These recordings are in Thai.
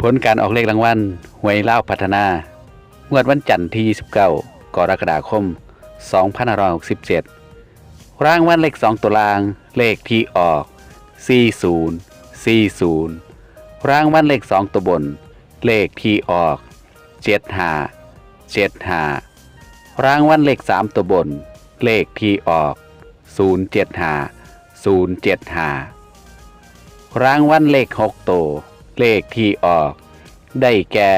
ผลการออกเลขรางวัลหวยเล่าพัฒนางวดวันจันทร์ที่ 29 กรกฎาคม 2567 รางวัลเลข 2 ตัวราง เลขที่ออก 40 40 รางวัลเลข 2 ตัวบน เลขที่ออก 75 75 รางวัลเลข 3 ตัวบน เลขที่ออก 075 075 รางวัลเลข 6 ตัว เลขที่ออก ได้แก่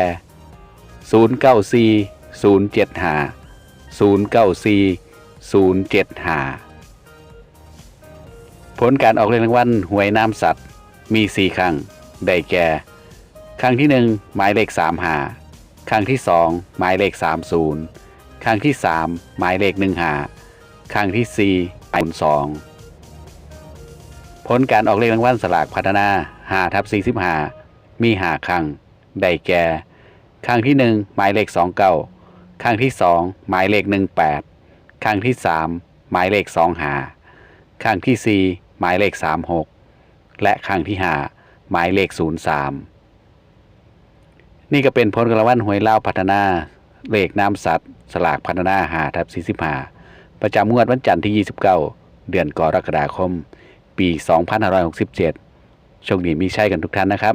094 075 094 075 ผลการออกเลขรางวัลหวยน้ำสัตว์มี 4 ครั้ง ได้แก่ ครั้งที่ 1 หมายเลข 35 ครั้งที่ 2 หมายเลข 30 ครั้งที่ 3 หมายเลข 15 ครั้งที่ 4 หมายเลข2ผลการออกเลขรางวัลสลากพัฒนา5ทับ45 มี5ครั้งได้แก่ครั้งที่1หมายเลข29ครั้งที่2หมายเลข18ครั้งที่3หมายเลข25ครั้งที่4หมายเลข36และครั้งที่5หมายเลข03นี่ก็เป็นผลรางวัลหวยเล่าพัฒนาเลขน้ำสัตว์ สลากพัฒนา5ทับ45ประจำงวดวันจันทร์ที่ 29 เดือนกรกฎาคม ปี 2567โชคดีมีใช่กันทุกท่านนะครับ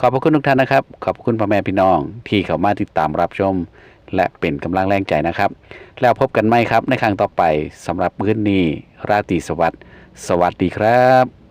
ขอบพระคุณทุกท่านนะครับ ขอบคุณพ่อแม่พี่น้องที่เข้ามาติดตามรับชม และเป็นกำลังแรงใจนะครับ แล้วพบกันไหมครับในครั้งต่อไปสำหรับพื้นนี้ราตรีสวัสดิ์สวัสดีครับ